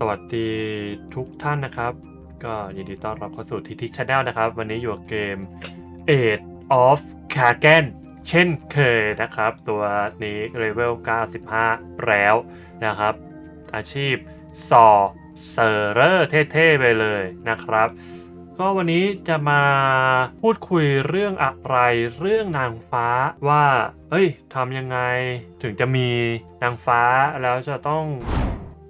สวัสดีทุกท่านนะครับ ก็ยินดีต้อนรับเข้าสู่ทิทิกชาแนลนะครับ วันนี้อยู่กับเกม Age of k a g e n เช่นเคยนะครับ ตัวนี้เลเวล 95 แล้วนะครับ อาชีพซอเซอร์เรอร์เท่ๆไปเลยนะครับ ก็วันนี้จะมาพูดคุยเรื่องอะไรเรื่องนางฟ้าว่าเอ้ยทำยังไงถึงจะมีนางฟ้าแล้วจะต้อง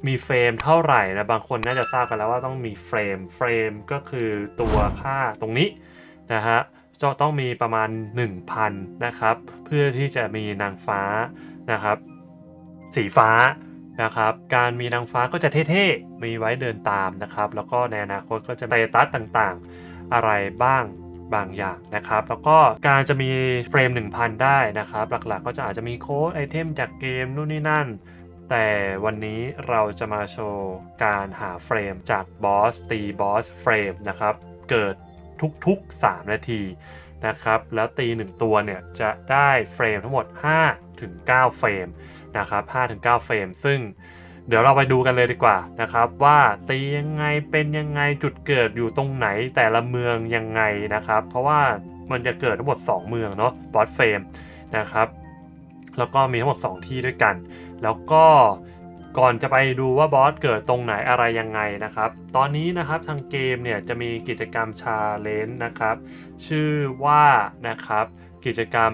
มีเฟรมเท่าไหร่นะบางคนน่าจะทราบกันแล้วว่าต้องมีเฟรมเฟรมก็คือตัวค่าตรงนี้นะฮะจะต้องมีประมาณ 1,000 นะครับ เพื่อที่จะมีนางฟ้านะครับ สีฟ้านะครับ การมีนางฟ้าก็จะเท่ๆ มีไว้เดินตามนะครับ แล้วก็ในอนาคตก็จะไตตัสต่างๆ อะไรบ้างบางอย่างนะครับ แล้วก็การจะมีเฟรม 1,000 ได้นะครับ หลักๆ ก็จะอาจจะมีโค้ดไอเทมจากเกมนู่นนี่นั่น แต่วันนี้เราจะมาโชว์การหาเฟรมจากบอสตีบอสเฟรมนะครับ เกิดทุกๆ 3 นาทีนะครับ แล้วตี 1 ตัวเนี่ยจะได้เฟรมทั้งหมด5-9เฟรมนะครับ5-9เฟรม ซึ่งเดี๋ยวเราไปดูกันเลยดีกว่านะครับว่าตียังไงเป็นยังไงจุดเกิดอยู่ตรงไหนแต่ละเมืองยังไงนะครับ เพราะว่ามันจะเกิดทั้งหมด 2 เมืองเนาะบอสเฟรมนะครับ แล้วก็มีทั้งหมด 2 ที่ด้วยกัน แล้วก็ก่อนจะไปดูว่าบอสเกิดตรงไหนอะไรยังไงนะครับ ตอนนี้นะครับทางเกมเนี่ยจะมีกิจกรรมชาเลนจ์นะครับ ชื่อว่านะครับกิจกรรม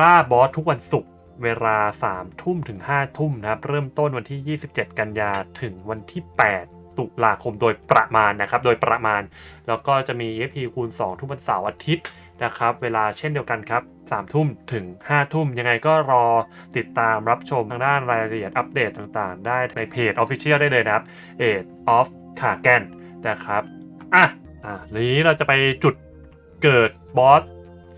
ล่าบอสทุกวันศุกร์เวลา 3 ทุ่มถึง 5 ทุ่มนะครับ เริ่มต้นวันที่ 27 กันยาถึงวันที่ 8 ตุลาคมโดยประมาณนะครับ โดยประมาณ แล้วก็จะมี FP คูณ 2 ทุกวันเสาร์อาทิตย์ นะครับ เวลาเช่นเดียวกันครับ3ทุ่มถึง 5 ทุ่ม ยังไงก็รอติดตามรับชมทางด้านรายละเอียดอัปเดตต่างๆ ได้ในเพจ Official ได้เลยนะครับ Age of k a g e n นะครับ อะ อะทีนี้เราจะไปจุดเกิดบอส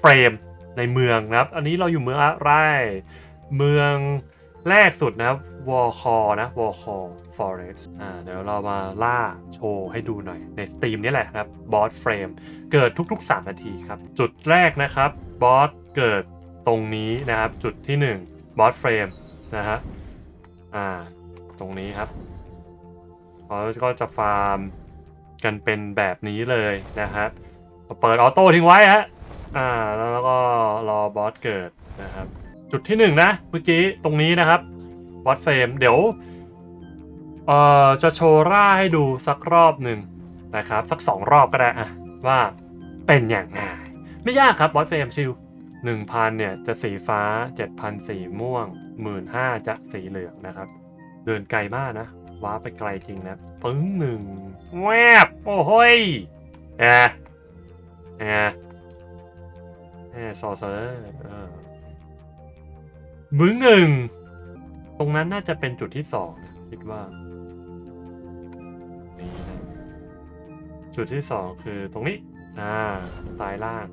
เฟรมในเมืองนะครับ อันนี้เราอยู่เมืองอะไร เมือง แรกสุดนะครับวอลคอนะวอลคอฟอเรสอ่าเดี๋ยวเรามาล่าโชว์ให้ดูหน่อย ในสตรีมนี่แหละครับบอสเฟรมเกิดทุกๆ 3 นาทีครับ จุดแรกนะครับบอสเกิดตรงนี้นะครับ จุดที่1บอสเฟรมนะฮะอ่าตรงนี้ครับเขาก็จะฟาร์มกันเป็นแบบนี้เลยนะครับเปิดออโต้ทิ้งไว้ฮะอ่าแล้วก็รอบอสเกิดนะครับ จุดที่หนึ่งนะเมื่อกี้ตรงนี้นะครับบอสเฟมเดี๋ยวเอ่อจะโชว์ร่าให้ดูสักรอบหนึ่งนะครับ สักสองรอบก็ได้อะว่าเป็นอย่างไงไม่ยากครับบอสเฟมชิลหนึ่งพันเนี่ยจะสีฟ้าเจ็ดพันสีม่วงหมื่นห้าจะสีเหลืองนะครับ เดินไกลมากนะว้าไปไกลจริงนะปึ้งหนึ่งแวบโอ้โหยแอะแอะแอะซอเซอร์ เออมึงหนึ่ง ตรงนั้นน่าจะเป็นจุดที่สองนะคิดว่านี่นะจุดที่สองคือตรงนี้ อ่าซ้ายล่าง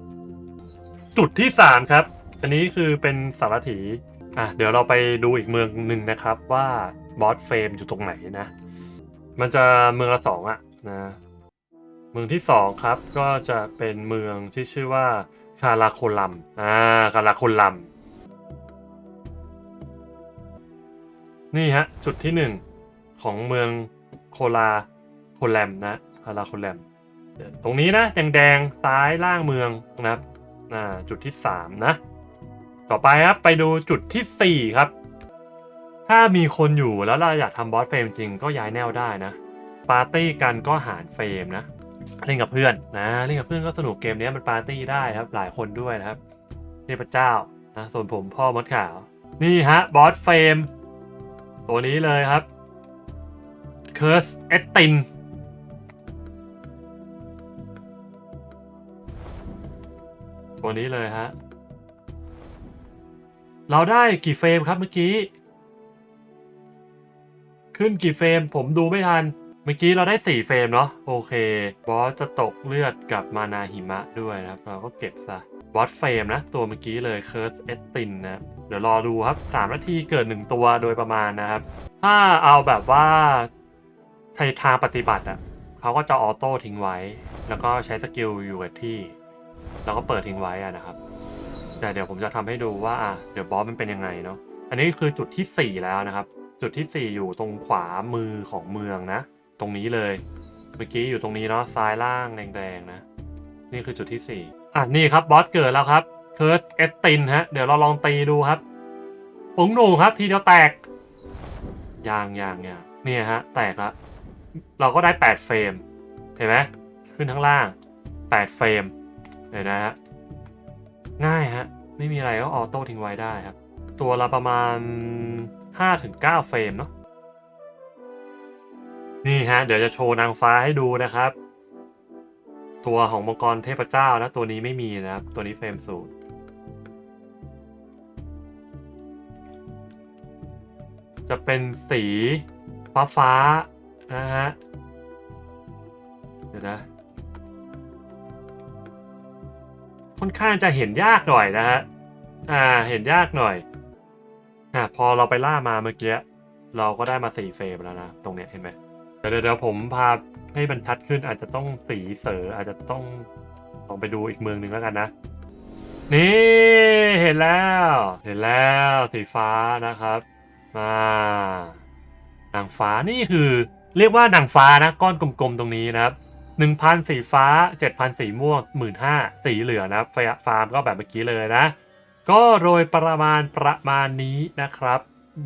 จุดที่สามครับ อันนี้คือเป็นสารถี อะเดี๋ยวเราไปดูอีกเมืองหนึ่งนะครับ ว่าบอสเฟรมอยู่ตรงไหนนะ มันจะเมืองละสองอะนะเมืองที่สองครับก็จะเป็นเมืองที่ชื่อว่าคาราโคลัม อ่าคาราโคลัม นี่ฮะ จุดที่หนึ่งของเมืองโคลาโคลแลมนะคาราโคลแลม ตรงนี้นะแดงๆซ้ายล่างเมืองนะครับจุดที่สามนะ ต่อไปครับไปดูจุดที่สี่ครับ ถ้ามีคนอยู่แล้วเราอยากทำบอสเฟรมจริงก็ย้ายแนวได้นะ ปาร์ตี้กันก็หารเฟรมนะเล่นกับเพื่อนนะเล่นกับเพื่อนก็สนุกเกมนี้มันปาร์ตี้ได้ครับหลายคนด้วยนะครับเทพเจ้านะส่วนผมพ่อมดขาว นี่ฮะบอสเฟรม ตัวนี้เลยครับ Curse e t i n ตัวนี้เลยฮะ เราได้กี่เฟรมครับเมื่อกี้ ขึ้นกี่เฟรมผมดูไม่ทัน เมื่อกี้เราได้ 4 เฟรมเนาะโอเค บอสจะตกเลือดกับมานาหิมะด้วยนะครับ เราก็เก็บซะบอสเฟรมนะ ตัวเมื่อกี้เลย Curse e t i n นะ เดี๋ยวรอดูครับ3นาทีเกิด1ตัวโดยประมาณนะครับ ถ้าเอาแบบว่าในทางปฏิบัติอะเขาก็จะออโต้ทิ้งไว้ แล้วก็ใช้สกิลอยู่กับที่ แล้วก็เปิดทิ้งไว้อะนะครับ แต่เดี๋ยวผมจะทำให้ดูว่าอะเดี๋ยวบอสมันเป็นยังไงเนาะอันนี้คือจุดที่ 4 แล้วนะครับ จุดที่ 4 อยู่ตรงขวามือของเมืองนะ ตรงนี้เลยเมื่อกี้อยู่ตรงนี้เนาะซ้ายล่างแดงๆนะ นี่คือจุดที่สี่อะนี่ครับบอสเกิดแล้วครับ เคิร์สเอสตินฮะ เดี๋ยวเราลองตีดูครับปุ๋งหนูครับ ทีเดียวแตกยางยางยางเนี่ยฮะ แตกล้วเราก็ได้ 8 เฟรม เห็นไหมขึ้นทั้งล่าง 8 เฟรมเห็นนะฮะ ง่ายฮะ ไม่มีอะไรก็ออโต้ทิ้งไว้ได้ครับ ตัวละประมาณ 5-9 เฟรมเนาะนี่ฮะ เดี๋ยวจะโชว์นางฟ้าให้ดูนะครับ ตัวของมังกรเทพเจ้านะ ตัวนี้ไม่มีนะครับ ตัวนี้เฟรมศูนย์ จะเป็นสีฟ้าฟ้านะฮะ เดี๋ยวนะ ค่อนข้างจะเห็นยากหน่อยนะฮะ อ่า เห็นยากหน่อย อ่าพอเราไปล่ามาเมื่อกี้ เราก็ได้มาสี่เฟรมแล้วนะ ตรงเนี้ยเห็นไหมเดี๋ยวเดี๋ยวผมพาให้บรรทัดขึ้นอาจจะต้องสีเสออาจจะต้องลองไปดูอีกเมืองหนึ่งแล้วกันนะ นี่เห็นแล้ว เห็นแล้วสีฟ้านะครับ มานางฟ้านี่คือเรียกว่านางฟ้านะก้อนกลมๆตรงนี้นะครับหนึ่งพันสีฟ้าเจ็ดพันสีม่วงหมื่นห้าสีเหลืองนะครับฟาร์มก็แบบเมื่อกี้เลยนะ ก็โดยประมาณประมาณนี้นะครับ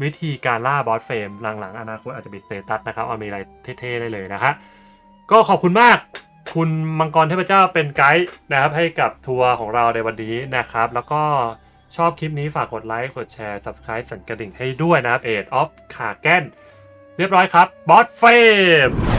วิธีการล่าบอสเฟรมหลังๆอนาคตอาจจะมีสเตตัสนะครับเอามีอะไรเท่ๆได้เลยนะฮะก็ขอบคุณมากคุณมังกรเทพเจ้าเป็นไกด์นะครับให้กับทัวร์ของเราในวันนี้นะครับ แล้วก็ ชอบคลิปนี้ฝากกดไลค์กดแชร์ Subscribe สั่นกระดิ่งให้ด้วยนะครับเอ็ดออฟขาแก้น เรียบร้อยครับบอสเฟรม